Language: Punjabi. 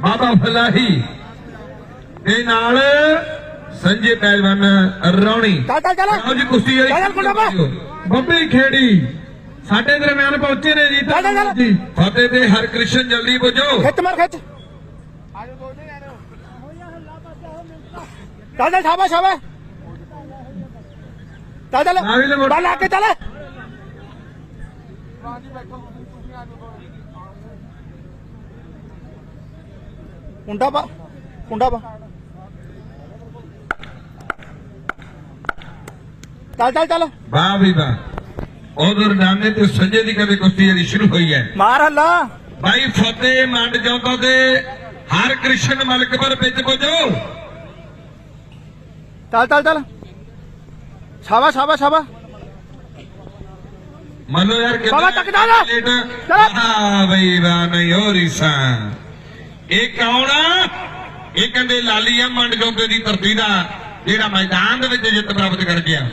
ਬਾਬਾ ਫਲਾਹੀ ਦੇ ਨਾਲ ਸੰਜੇ ਪਹਿਲਵਾਨ ਰੌਣੀ। ਚੱਲ ਚੱਲ ਚੱਲ। ਜੀ ਕੁਸ਼ਤੀ ਵਾਲੀ ਚੱਲ, ਚੱਲ। ਬੱਬੀ ਖੇੜੀ ਸਾਡੇ ਦਰਮਿਆਨ ਪਹੁੰਚੇ ਨੇ ਜੀ ਚੱਲ, ਚੱਲ, ਚੱਲ। ਜੀ। ਫਤਿਹ ਤੇ ਹਰਕ੍ਰਿਸ਼ਨ ਜਲਦੀ ਪੁੱਜੋ। ਖਿੱਚ ਮਾਰ ਖਿੱਚ। ਚੱਲ ਚੱਲ ਸ਼ਾਬਾਸ਼ ਸ਼ਾਬਾਸ਼ ਚੱਲ ਚੱਲ। ਆ ਵੀ ਲੈ ਮੋਟਰ। ਚੱਲ ਆ ਕੇ ਚੱਲ। ਕੁੰਡਾ ਪਾ ਕੁੰਡਾ ਪਾ। ਚੱਲ ਚੱਲ ਚੱਲ। ਵਾਹ ਵੀ ਵਾਹ। ਉਧਰ ਨਾਨੇ ਤੇ ਸੰਜੇ ਦੀ ਕਦੇ ਕੁਸ਼ਤੀ ਜਿਹੜੀ ਸ਼ੁਰੂ ਹੋਈ ਹੈ। ਮਾਰ ਹੱਲਾ। ਭਾਈ ਫਤਿਹ ਮੰਡ ਜੋਤਾ ਤੇ ਹਰਕ੍ਰਿਸ਼ਨ ਮਲਕਪੁਰ ਵਿੱਚ ਪੁੱਜੋ। ਚੱਲ ਚੱਲ ਚੱਲ। ਸ਼ਾਬਾਸ਼ ਸ਼ਾਬਾਸ਼ ਸ਼ਾਬਾਸ਼। ਮੰਨੋ ਯਾਰ ਕਿੰਨਾ ਬਾਬਾ ਤੱਕ ਜਾ ਚੱਲ। ਹਾਂ ਬਈ ਵਾਹ ਨਹੀਂ ਹੋ ਰੀਸਾਂ ਇਹ ਕੌਣ ਇਹ ਕਹਿੰਦੇ ਲਾਲੀ ਆ ਮੰਡ ਜੋਤੇ ਦੀ ਧਰਤੀ ਦਾ ਜਿਹੜਾ ਮੈਦਾਨ ਦੇ ਵਿੱਚ ਜਿੱਤ ਪ੍ਰਾਪਤ ਕਰ ਗਿਆ